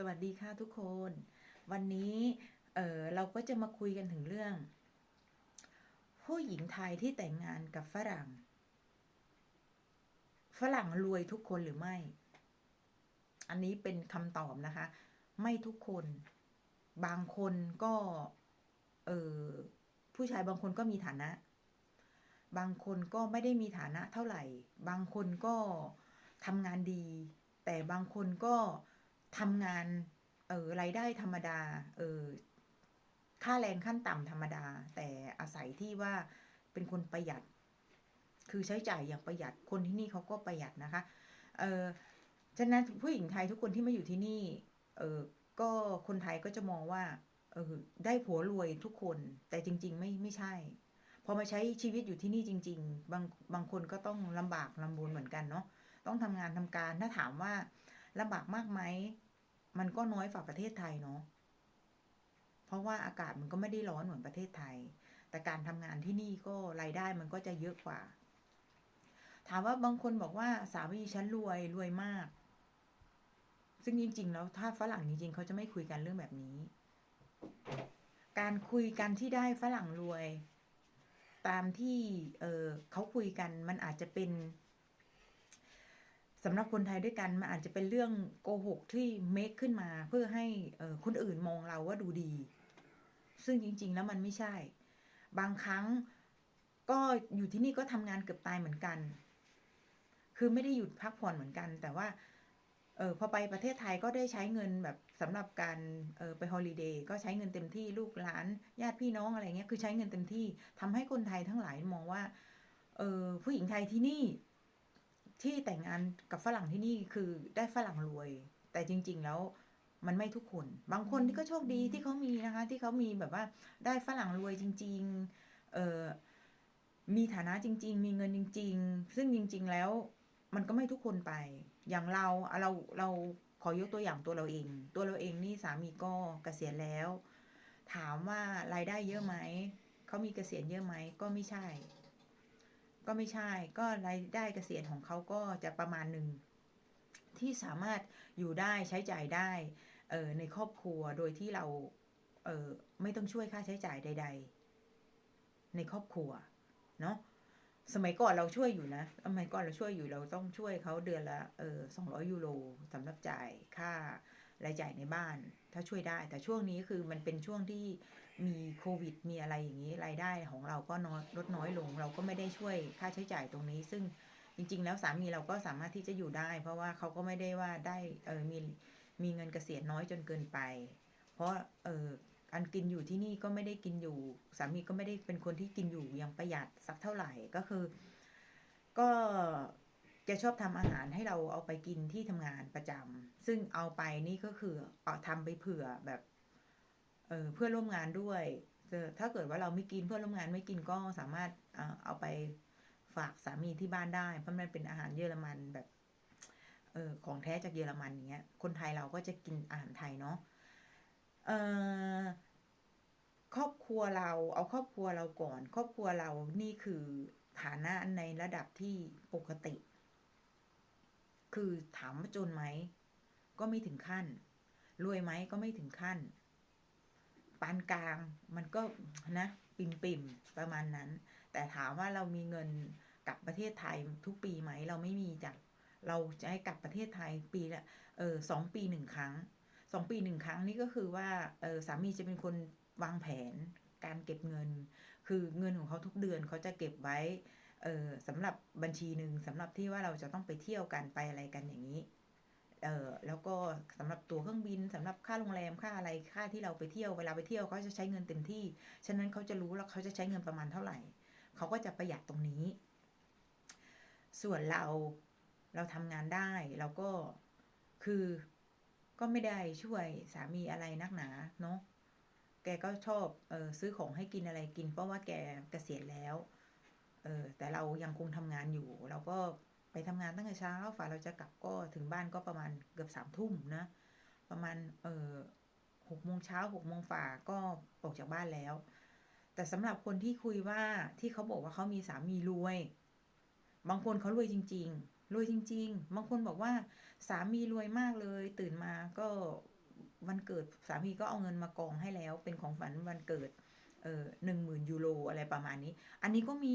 สวัสดีค่ะทุกคน วันนี้เออเราก็จะมาคุยกันถึงเรื่อง ผู้หญิงไทยที่แต่งงานกับฝรั่ง ฝรั่งรวยทุกคนหรือไม่ อันนี้เป็นคำตอบนะคะ ไม่ทุกคน บางคนก็ เออผู้ชายบางคนก็มีฐานะ บางคนก็ไม่ได้มีฐานะเท่าไหร่ บางคนก็ทำงานดี แต่บางคนก็ ทำงานเออรายได้ธรรมดาเออค่าแรงขั้นต่ำธรรมดา แต่อาศัยที่ว่าเป็นคนประหยัด คือใช้จ่ายอย่างประหยัดคนที่นี่เขาก็ประหยัดนะคะ เออฉะนั้นผู้หญิงไทยทุกคนที่มาอยู่ที่นี่ เออก็คนไทยก็จะมองว่า เออได้ผัวรวยทุกคน แต่จริง ๆ ไม่ไม่ใช่ พอมาใช้ชีวิตอยู่ที่นี่จริง ๆ บางบางคนก็ต้องลำบากลำบนเหมือนกันเนาะต้องทำงานทำการถ้าถามว่าลำบากมากไหม มันก็น้อยฝ่าประเทศไทยเนาะเพราะว่าอากาศมันก็ไม่ได้ร้อนเหมือนประเทศไทย แต่การทำงานที่นี่ก็รายได้มันก็จะเยอะกว่า ถามว่าบางคนบอกว่าสามีฉันรวยรวยมาก ซึ่งจริง ๆ แล้วถ้าฝรั่งจริงๆเขาจะไม่คุยกันเรื่องแบบนี้ การคุยกันที่ได้ฝรั่งรวย ตามที่เออเขาคุยกันมันอาจจะเป็น สำหรับคนไทยด้วยกันมันอาจจะเป็นเรื่องโกหกที่เมคขึ้นมาเพื่อให้คนอื่นมองเราว่าดูดี ซึ่งจริง ๆ แล้วมันไม่ใช่ บางครั้งก็อยู่ที่นี่ก็ทำงานเกือบตายเหมือนกัน คือไม่ได้หยุดพักผ่อนเหมือนกัน แต่ว่าเออพอไปประเทศไทยก็ได้ใช้เงินแบบสำหรับการเออไปฮอลิเดย์ก็ใช้เงินเต็มที่ลูกหลานญาติพี่น้องอะไรเงี้ยคือใช้เงินเต็มที่ทำให้คนไทยทั้งหลายมองว่าเออผู้หญิงไทยที่นี่ ที่แต่งงานกับฝรั่งที่นี่คือได้ฝรั่งรวย แต่จริง ๆ แล้วมันไม่ทุกคน บางคนที่ก็โชคดีที่เขามีนะคะ ที่เขามีแบบว่าได้ฝรั่งรวยจริง ๆ เออมีฐานะจริง ๆ มีเงินจริง ๆ ซึ่งจริง ๆ แล้วมันก็ไม่ทุกคนไป อย่างเราเราเราขอยกตัวอย่างตัวเราเอง ตัวเราเองนี่สามีก็เกษียณแล้ว ถามว่ารายได้เยอะไหมเขามีเกษียณเยอะไหมก็ไม่ใช่ ก็ไม่ใช่ ก็รายได้เกษียณของเขาก็จะประมาณหนึ่งที่สามารถอยู่ได้ใช้จ่ายได้เออในครอบครัวโดยที่เราเออไม่ต้องช่วยค่าใช้จ่ายใด ๆ ในครอบครัวเนาะสมัยก่อนเราช่วยอยู่นะ สมัยก่อนเราช่วยอยู่เราต้องช่วยเขาเดือนละเออสองร้อยยูโรสำหรับจ่ายค่ารายจ่ายในบ้าน ถ้าช่วยได้ แต่ช่วงนี้คือมันเป็นช่วงที่ มีโควิดมีอะไรอย่างนี้รายได้ของเราก็น้อยลดน้อยลง เราก็ไม่ได้ช่วยค่าใช้จ่ายตรงนี้ ซึ่งจริง ๆ แล้วสามีเราก็สามารถที่จะอยู่ได้ เพราะว่าเขาก็ไม่ได้ว่าได้เออมีมีเงินเกษียณน้อยจนเกินไป เพราะเออการกินอยู่ที่นี่ก็ไม่ได้กินอยู่ สามีก็ไม่ได้เป็นคนที่กินอยู่อย่างประหยัดสักเท่าไหร่ก็คือ ก็จะชอบทำอาหารให้เราเอาไปกินที่ทำงานประจำซึ่งเอาไปนี่ก็คือเอาทำไปเผื่อแบบ เออเพื่อนร่วมงานด้วยถ้าเกิดว่าเราไม่กินเพื่อนร่วมงานไม่กินก็สามารถเอ่อเอาไปฝากสามีที่บ้านได้ เพราะมันเป็นอาหารเยอรมันแบบเออของแท้จากเยอรมันอย่างเงี้ย คนไทยเราก็จะกินอาหารไทยเนาะเออครอบครัวเราเอาครอบครัวเราก่อน ครอบครัวเรานี่คือฐานะในระดับที่ปกติ คือถามว่าจนไหม ก็ไม่ถึงขั้น รวยไหมก็ไม่ถึงขั้น ปานกลางมันก็นะปิ่มปิ่มๆประมาณนั้น แต่ถามว่าเรามีเงินกลับประเทศไทยทุกปีไหม เราไม่มีจ้ะเราจะให้กลับประเทศไทยปีละเออสองปีหนึ่งครั้งสองปีหนึ่งครั้งนี่ก็คือว่าเออสามีจะเป็นคนวางแผนการเก็บเงิน คือเงินของเขาทุกเดือนเขาจะเก็บไว้เออสำหรับบัญชีหนึ่งสำหรับที่ว่าเราจะต้องไปเที่ยวกันไปอะไรกันอย่างนี้ เออแล้วก็สำหรับตั๋วเครื่องบินสำหรับค่าโรงแรมค่าอะไรค่าที่เราไปเที่ยวเวลาไปเที่ยวเขาจะใช้เงินเต็มที่ ฉะนั้นเขาจะรู้แล้วเขาจะใช้เงินประมาณเท่าไหร่ เขาก็จะประหยัดตรงนี้ ส่วนเราเราทำงานได้เราก็คือก็ไม่ได้ช่วยสามีอะไรนักหนาเนาะแกก็ชอบเออซื้อของให้กินอะไรกิน เพราะว่าแกเกษียณแล้วเออแต่เรายังคงทำงานอยู่ เราก็ ไปทำงานตั้งแต่เช้าฝ่าเราจะกลับก็ถึงบ้านก็ประมาณเกือบสามทุ่มนะ ประมาณเออหกโมงเช้าหกโมงฝ่าก็ออกจากบ้านแล้ว แต่สำหรับคนที่คุยว่าที่เขาบอกว่าเขามีสามีรวย บางคนเขารวยจริง ๆ รวยจริง ๆ บางคนบอกว่าสามีรวยมากเลย ตื่นมาก็วันเกิดสามีก็เอาเงินมากองให้แล้ว เป็นของฝันวันเกิดเออหนึ่งหมื่นยูโรอะไรประมาณนี้ อันนี้ก็มี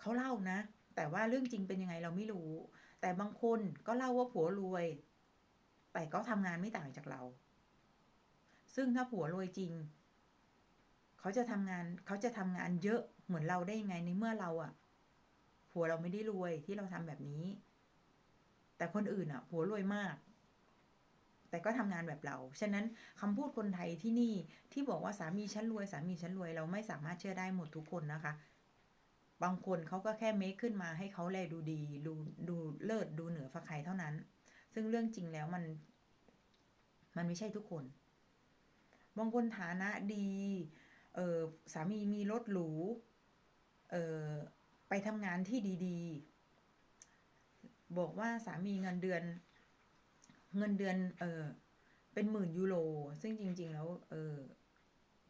เขาเล่านะ แต่ว่าเรื่องจริงเป็นยังไงเราไม่รู้ แต่บางคนก็เล่าว่าผัวรวย แต่ก็ทำงานไม่ต่างจากเรา ซึ่งถ้าผัวรวยจริง เขาจะทำงานเขาจะทำงานเยอะเหมือนเราได้ยังไงในเมื่อเราอะผัวเราไม่ได้รวยที่เราทำแบบนี้ แต่คนอื่นอะผัวรวยมากแต่ก็ทำงานแบบเรา ฉะนั้นคำพูดคนไทยที่นี่ที่บอกว่าสามีฉันรวยสามีฉันรวยเราไม่สามารถเชื่อได้หมดทุกคนนะคะ บางคนเขาก็แค่เมคขึ้นมาให้เขาแลดูดี ดูดูเลิศดูเหนือฟ้าใครเท่านั้น ซึ่งเรื่องจริงแล้วมัน มันไม่ใช่ทุกคน บางคนฐานะดี เออสามีมีรถหรู เออไปทำงานที่ดีๆ บอกว่าสามีเงินเดือน เงินเดือน เออเป็นหมื่นยูโร ซึ่งจริง ๆ แล้ว เออ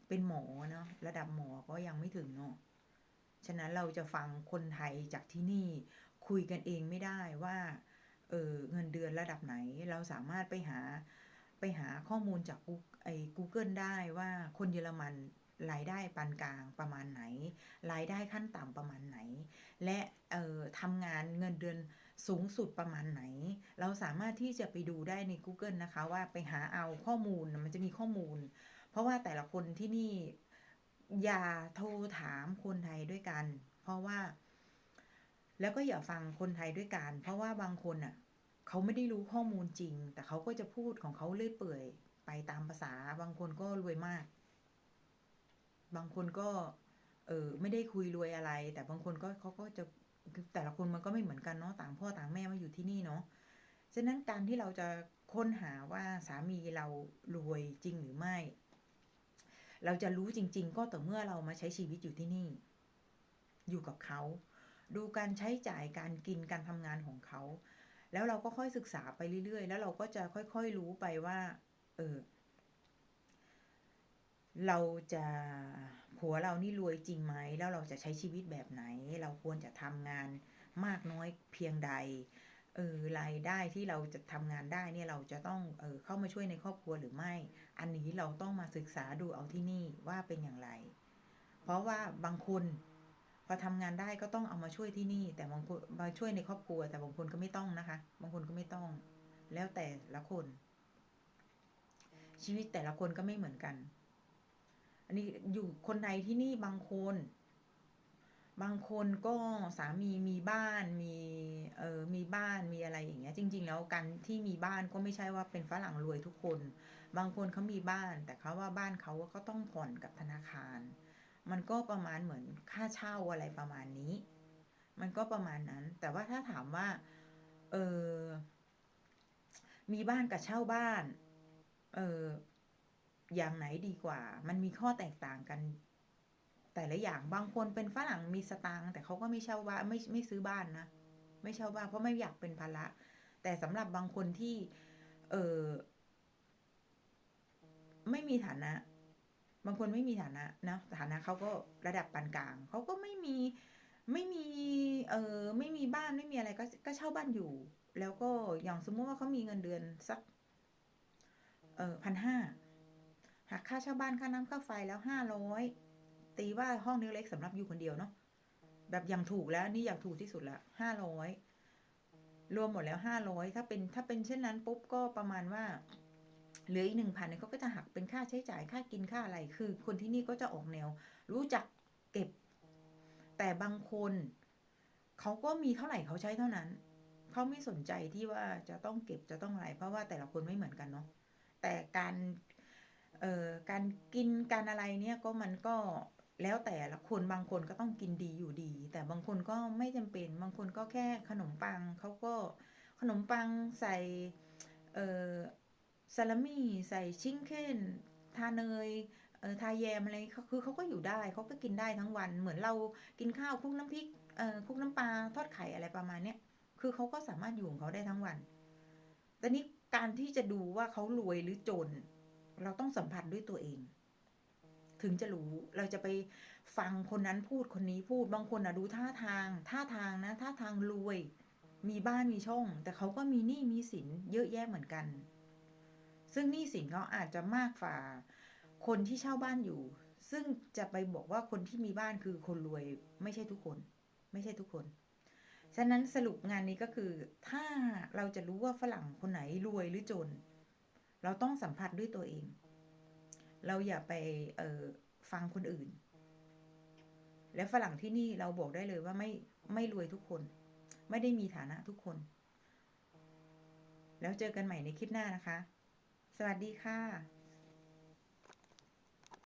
เป็นหมอเนาะระดับหมอก็ยังไม่ถึงเนาะ ฉะนั้นเราจะฟังคนไทยจากที่นี่คุยกันเองไม่ได้ว่าเออเงินเดือนระดับไหนเราสามารถไปหาไปหาข้อมูลจากกูไอ้ Google ได้ว่าคนเยอรมันรายได้ปานกลางประมาณไหน รายได้ขั้นต่ำประมาณไหน และเอ่อทำงานเงินเดือนสูงสุดประมาณไหน เราสามารถที่จะไปดูได้ใน Google นะคะ ว่าไปหาเอาข้อมูลมันจะมีข้อมูล เพราะว่าแต่ละคนที่นี่ อย่าโทรถามคนไทยด้วยกัน เพราะว่า แล้วก็อย่าฟังคนไทยด้วยกัน เพราะว่าบางคนอะ เขาไม่ได้รู้ข้อมูลจริง แต่เขาก็จะพูดของเขาเลื่อยเปื่อย ไปตามภาษา บางคนก็รวยมาก บางคนก็ เออไม่ได้คุยรวยอะไร แต่บางคนก็เขาก็จะคือแต่ละคนมันก็ไม่เหมือนกันเนาะต่างพ่อต่างแม่มาอยู่ที่นี่เนาะฉะนั้นการที่เราจะค้นหาว่าสามีเรารวยจริงหรือไม่ เราจะรู้จริง ๆ ก็ต่อเมื่อเรามาใช้ชีวิตอยู่ที่นี่ อยู่กับเขา ดูการใช้จ่ายการกินการทำงานของเขา แล้วเราก็ค่อยศึกษาไปเรื่อย ๆ แล้วเราก็จะค่อย ๆ รู้ไปว่า เออ เราจะผัวเรานี่รวยจริงไหม แล้วเราจะใช้ชีวิตแบบไหน เราควรจะทำงานมากน้อยเพียงใดเออรายได้ที่เราจะทำงานได้เนี่ยเราจะต้องเออเข้ามาช่วยในครอบครัวหรือไม่ อันนี้เราต้องมาศึกษาดูเอาที่นี่ว่าเป็นอย่างไร เพราะว่าบางคนพอทำงานได้ก็ต้องเอามาช่วยที่นี่ แต่บางคนมาช่วยในครอบครัว แต่บางคนก็ไม่ต้องนะคะ บางคนก็ไม่ต้อง แล้วแต่ละคน ชีวิตแต่ละคนก็ไม่เหมือนกัน อันนี้อยู่คนใดที่นี่บางคน บางคนก็สามีมีบ้านมี อะไรอย่างเงี้ยจริง ๆ แล้วการที่มีบ้านก็ไม่ใช่ว่าเป็นฝรั่งรวยทุกคน บางคนเขามีบ้าน แต่เขาว่าบ้านเขาก็ต้องผ่อนกับธนาคาร มันก็ประมาณเหมือนค่าเช่าอะไรประมาณนี้ มันก็ประมาณนั้น แต่ว่าถ้าถามว่าเออมีบ้านกับเช่าบ้านเอออย่างไหนดีกว่า มันมีข้อแตกต่างกันแต่ละอย่างบางคนเป็นฝรั่งมีสตางค์แต่เขาก็ไม่เช่าบ้านไม่ไม่ซื้อบ้านนะ ไม่เช่าบ้านเพราะไม่อยากเป็นภาระ แต่สำหรับบางคนที่ เออไม่มีฐานะ บางคนไม่มีฐานะนะฐานะเขาก็ระดับปานกลางเขาก็ไม่มีไม่มี เออไม่มีบ้านไม่มีอะไรก็ก็เช่าบ้านอยู่ แล้วก็อย่างสมมติว่าเขามีเงินเดือนสัก เออพันห้าหักค่าเช่าบ้านค่าน้ำค่าไฟแล้วห้าร้อยตีว่าห้องเล็กๆสำหรับอยู่คนเดียวเนาะ แบบอย่างถูกแล้วนี่อย่างถูกที่สุดละห้าร้อยรวมหมดแล้วห้าร้อยถ้าเป็นถ้าเป็นเช่นนั้นปุ๊บก็ประมาณว่าเหลืออีกหนึ่งพันเนี่ยเขาก็จะหักเป็นค่าใช้จ่ายค่ากินค่าอะไร คือคนที่นี่ก็จะออกแนว รู้จักเก็บ แต่บางคนเขาก็มีเท่าไหร่เขาใช้เท่านั้นเขาไม่สนใจที่ว่าจะต้องเก็บจะต้องอะไร เพราะว่าแต่ละคนไม่เหมือนกันเนาะแต่การเอ่อการกินการอะไรเนี่ยก็มันก็ แล้วแต่ละคนบางคนก็ต้องกินดีอยู่ดี แต่บางคนก็ไม่จำเป็น บางคนก็แค่ขนมปังเขาก็ขนมปังใส่เอ่อซาลามี่ใส่ชิ้งเก้นทาเนยเออทาแยมอะไรเขาคือเขาก็อยู่ได้เขาก็กินได้ทั้งวันเหมือนเรากินข้าวคลุกน้ำพริกเอ่อคลุกน้ำปลาทอดไข่อะไรประมาณเนี้ยคือเขาก็สามารถอยู่ของเขาได้ทั้งวันแต่นี้การที่จะดูว่าเขารวยหรือจน เราต้องสัมผัสด้วยตัวเอง ถึงจะรู้เราจะไปฟังคนนั้นพูดคนนี้พูดบางคนอะดูท่าทางท่าทางนะท่าทางรวย มีบ้านมีช่อง แต่เขาก็มีหนี้มีสินเยอะแยะเหมือนกันซึ่งซึ่งหนี้สินเขาอาจจะมากฝ่าคนที่เช่าบ้านอยู่ ซึ่งจะไปบอกว่าคนที่มีบ้านคือคนรวยไม่ใช่ทุกคน ไม่ใช่ทุกคนฉะนั้นสรุปงานนี้ก็คือถ้าเราจะรู้ว่าฝรั่งคนไหนรวยหรือจน เราต้องสัมผัสด้วยตัวเอง เราอย่าไปเออฟังคนอื่น และฝรั่งที่นี่เราบอกได้เลยว่าไม่ไม่รวยทุกคน ไม่ได้มีฐานะทุกคน แล้วเจอกันใหม่ในคลิปหน้านะคะ สวัสดีค่ะ